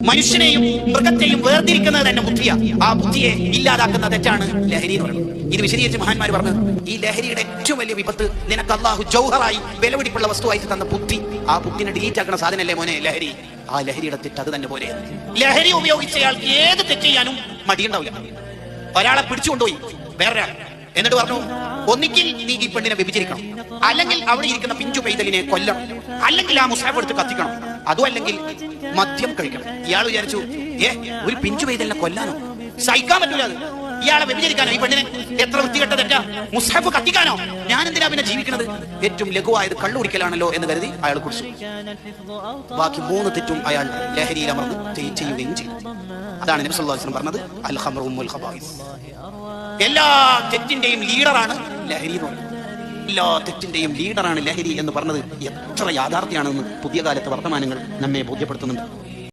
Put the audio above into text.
മനുഷ്യനെയും മൃഗത്തെയും വേർതിരിക്കുന്നത് തന്നെ ബുദ്ധിയാ. ആ ബുദ്ധിയെ ഇല്ലാതാക്കുന്ന തെറ്റാണ് ലഹരി എന്ന് പറയുന്നത്. ഇത് വിശദീകരിച്ച് മഹാന്മാർ പറഞ്ഞു ഈ ലഹരിയുടെ ഏറ്റവും വലിയ വിപത്ത് നിനക്ക് അള്ളാഹു ജൗഹറായി വിലപിടിപ്പുള്ള വസ്തുവായിട്ട് തന്ന ബുദ്ധി. ആ ബുദ്ധിനെ ഡിലീറ്റ് ആക്കുന്ന സാധനല്ലേ മോനെ ലഹരി? ആ ലഹരിയുടെ തെറ്റ് അത് തന്നെ പോലെ ലഹരി ഉപയോഗിച്ചയാൾക്ക് ഏത് തെറ്റ് ചെയ്യാനും മടിയുണ്ടാവില്ല. ഒരാളെ പിടിച്ചുകൊണ്ടുപോയി വേറൊരാൾ എന്നിട്ട് പറഞ്ഞു ഒന്നിക്കിൽ നീ ഈ പെണ്ണിനെ വിഭജിക്കണം അല്ലെങ്കിൽ അവിടെ ഇരിക്കുന്ന പിഞ്ചു പൈതലിനെ കൊല്ലണം. അല്ലെങ്കിൽ ആ മുസാഫ് എടുത്ത് കത്തിക്കണം. അതും അല്ലെങ്കിൽ മദ്യം കഴിക്കണം. ഇയാൾ വിചാരിച്ചു ഏ ഒരു പിഞ്ചു പൈതലിനെ കൊല്ലാനോ? സഹിക്കാൻ പറ്റൂല അത്. ഇയാളെ വ്യഭിചരിക്കാനോ? ഈ പെണ്ണിനെ എത്ര വൃത്തികെട്ട തെറ്റാ? മുസാഫ് കത്തിക്കാനോ? ഞാൻ എന്തിനാ പിന്നെ ജീവിക്കുന്നത് ഏറ്റവും ലഘുവായത് കള്ളുകുടിക്കലാണല്ലോ എന്ന് കരുതി അയാൾ കുടിച്ചു. ബാക്കി മൂന്ന് തെറ്റും അയാൾ ലഹരിയിൽ അമർന്ന് ചെയ്യുകയും ചെയ്തു. അതാണ് നബി സല്ലല്ലാഹു അലൈഹി വസല്ലം പറഞ്ഞത് അൽ എല്ലാ തെറ്റിന്റെയും ലീഡറാണ് ലഹരി എന്ന് എല്ലാ തെറ്റിന്റെയും ലീഡറാണ് ലഹരി എന്ന് പറഞ്ഞത് എത്ര യാഥാർത്ഥ്യമാണെന്ന് പുതിയ കാലത്തെ വർത്തമാനങ്ങൾ നമ്മെ ബോധ്യപ്പെടുത്തുന്നുണ്ട്.